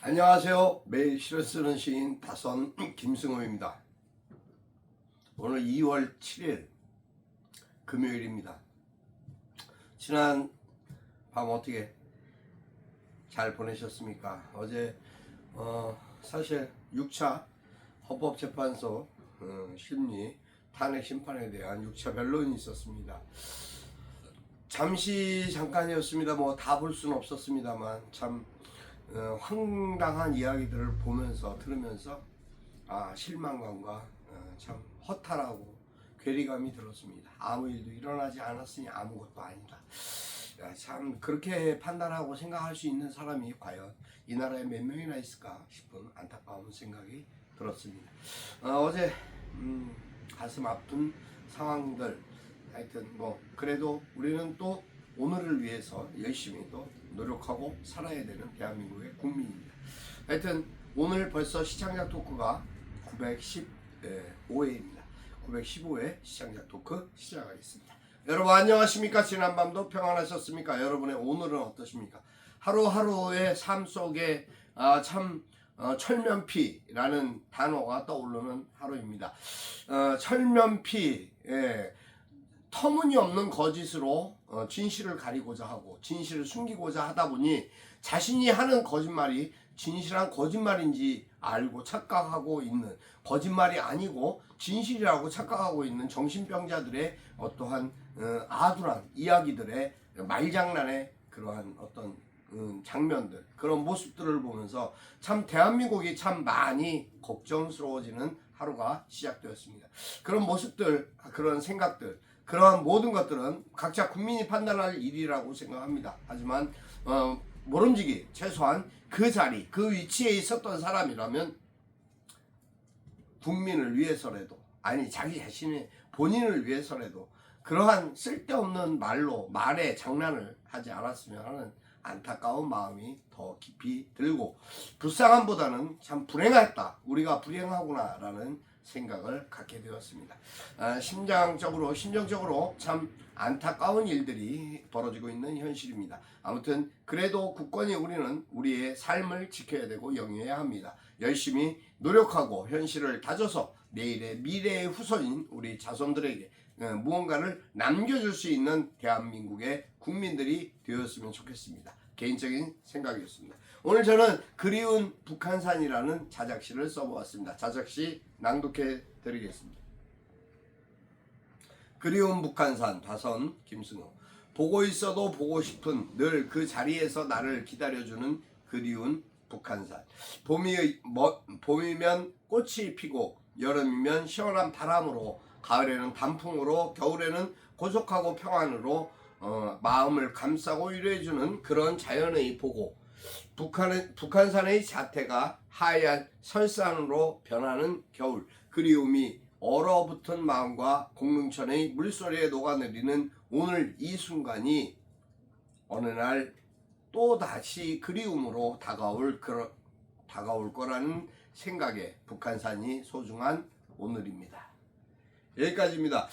안녕하세요. 매일 시를 쓰는 시인 다선 김승호입니다. 오늘 2월 7일 금요일입니다. 지난 밤 어떻게 잘 보내셨습니까? 어제 어, 사실 6차 헌법재판소 어, 심리 탄핵 심판에 대한 6차 변론이 있었습니다. 잠시 잠깐이었습니다. 뭐 다 볼 수는 없었습니다만 참 어, 황당한 이야기들을 보면서 들으면서 아 실망감과 어, 참 허탈하고 괴리감이 들었습니다. 아무 일도 일어나지 않았으니 아무것도 아니다. 야, 참 그렇게 판단하고 생각할 수 있는 사람이 과연 이 나라에 몇 명이나 있을까 싶은 안타까운 생각이 들었습니다. 어, 제 음, 가슴 아픈 상황들 하여튼 뭐 그래도 우리는 또 오늘을 위해서 열심히 또 노력하고 살아야 되는 대한민국의 국민입니다. 하여튼 오늘 벌써 시청자 토크가 915회입니다. 915회 시청자 토크 시작하겠습니다. 여러분 안녕하십니까? 지난밤도 평안하셨습니까? 여러분의 오늘은 어떠십니까? 하루하루의 삶 속에 아, 참 어, 철면피라는 단어가 떠오르는 하루입니다. 어, 철면피, 예, 터무니없는 거짓으로 어, 진실을 가리고자 하고 진실을 숨기고자 하다 보니 자신이 하는 거짓말이 진실한 거짓말인지 알고 착각하고 있는 거짓말이 아니고 진실이라고 착각하고 있는 정신병자들의 어떠한 어, 아둔한 이야기들의 말장난의 그러한 어떤 음, 장면들 그런 모습들을 보면서 참 대한민국이 참 많이 걱정스러워지는 하루가 시작되었습니다. 그런 모습들 그런 생각들 그러한 모든 것들은 각자 국민이 판단할 일이라고 생각합니다. 하지만 어, 모름지기 최소한 그 자리 그 위치에 있었던 사람이라면 국민을 위해서라도 아니 자기 자신의 본인을 위해서라도 그러한 쓸데없는 말로 말에 장난을 하지 않았으면 하는 안타까운 마음이 더 깊이 들고 불쌍함보다는 참 불행했다 우리가 불행하구나라는 생각을 갖게 되었습니다. 아, 심장적으로 심정적으로 참 안타까운 일들이 벌어지고 있는 현실입니다. 아무튼 그래도 국권이 우리는 우리의 삶을 지켜야 되고 영위해야 합니다. 열심히 노력하고 현실을 다져서 내일의 미래의 후손인 우리 자손들에게 어, 무언가를 남겨줄 수 있는 대한민국의 국민들이 되었으면 좋겠습니다. 개인적인 생각이었습니다. 오늘 저는 그리운 북한산이라는 자작시를 써보았습니다. 자작시 낭독해 드리겠습니다. 그리운 북한산 다선 김승호 보고 있어도 보고 싶은 늘 그 자리에서 나를 기다려주는 그리운 북한산 봄이 뭐, 봄이면 꽃이 피고 여름이면 시원한 바람으로 가을에는 단풍으로 겨울에는 고속하고 평안으로 어, 마음을 감싸고 위로해주는 그런 자연의 보고 북한의, 북한산의 자태가 하얀 설산으로 변하는 겨울 그리움이 얼어붙은 마음과 공릉천의 물소리에 녹아내리는 오늘 이 순간이 어느 날 또다시 그리움으로 다가올 그러, 다가올 거라는 생각에 북한산이 소중한 오늘입니다. 여기까지입니다.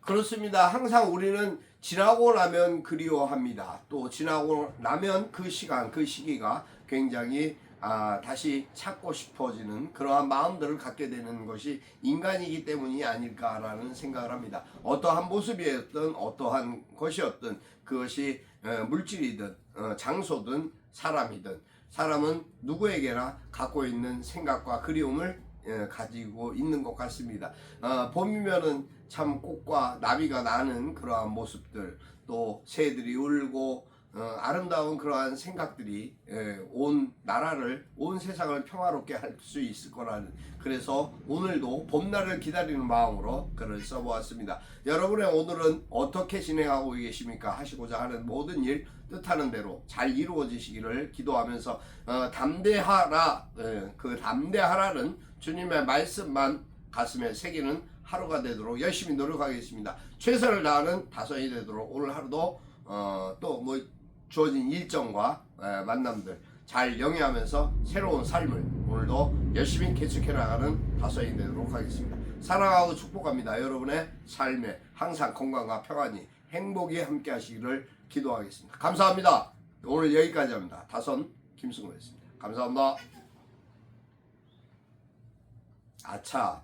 그렇습니다. 항상 우리는 지나고 나면 그리워합니다. 또 지나고 나면 그 시간, 그 시기가 굉장히 아, 다시 찾고 싶어지는 그러한 마음들을 갖게 되는 것이 인간이기 때문이 아닐까라는 생각을 합니다. 어떠한 모습이었든 어떠한 것이었든 그것이 어, 물질이든 어, 장소든 사람이든 사람은 누구에게나 갖고 있는 생각과 그리움을 예, 가지고 있는 것 같습니다. 어, 봄이면은 참 꽃과 나비가 나는 그러한 모습들, 또 새들이 울고 어, 아름다운 그러한 생각들이 예, 온 나라를, 온 세상을 평화롭게 할 수 있을 거라는 그래서 오늘도 봄날을 기다리는 마음으로 글을 써보았습니다. 여러분의 오늘은 어떻게 진행하고 계십니까? 하시고자 하는 모든 일 뜻하는 대로 잘 이루어지시기를 기도하면서 어, 담대하라 예, 그 담대하라는 주님의 말씀만 가슴에 새기는 하루가 되도록 열심히 노력하겠습니다. 최선을 다하는 다섯이 되도록 오늘 하루도 어, 또뭐 주어진 일정과 에, 만남들 잘 영위하면서 새로운 삶을 오늘도 열심히 개척해 나가는 다섯이 되도록 하겠습니다. 사랑하고 축복합니다. 여러분의 삶에 항상 건강과 평안이 행복이 함께 하시기를 기도하겠습니다. 감사합니다. 오늘 여기까지 합니다. 다선 김승호였습니다. 감사합니다. 아차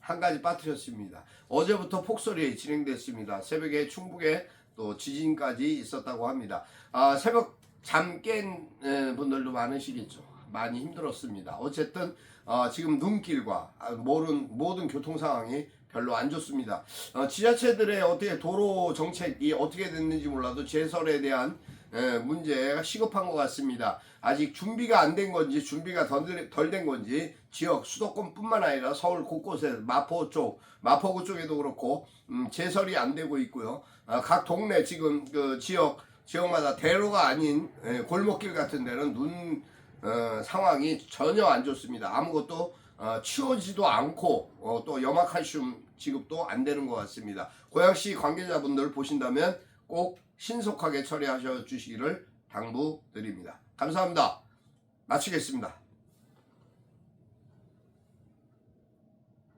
한 가지 빠뜨렸습니다. 어제부터 폭설이 진행됐습니다. 새벽에 충북에 또 지진까지 있었다고 합니다. 아, 새벽 잠 깬 분들도 많으시겠죠. 많이 힘들었습니다. 어쨌든 어, 지금 눈길과 아, 모든 모든 교통 상황이 별로 안 좋습니다. 어, 지자체들의 어떻게 도로 정책이 어떻게 됐는지 몰라도 제설에 대한 에, 문제가 시급한 것 같습니다. 아직 준비가 안 된 건지 준비가 덜 된 건지 지역 수도권뿐만 아니라 서울 곳곳에 마포 쪽 마포구 쪽에도 그렇고 음, 제설이 안 되고 있고요. 아, 각 동네 지금 그 지역 지역마다 대로가 아닌 에, 골목길 같은 데는 눈 어, 상황이 전혀 안 좋습니다. 아무것도 어, 치워지도 않고 어, 또 염화칼슘 지급도 안 되는 것 같습니다. 고양시 관계자분들 보신다면 꼭 신속하게 처리하셔 주시기를 당부드립니다. 감사합니다. 마치겠습니다.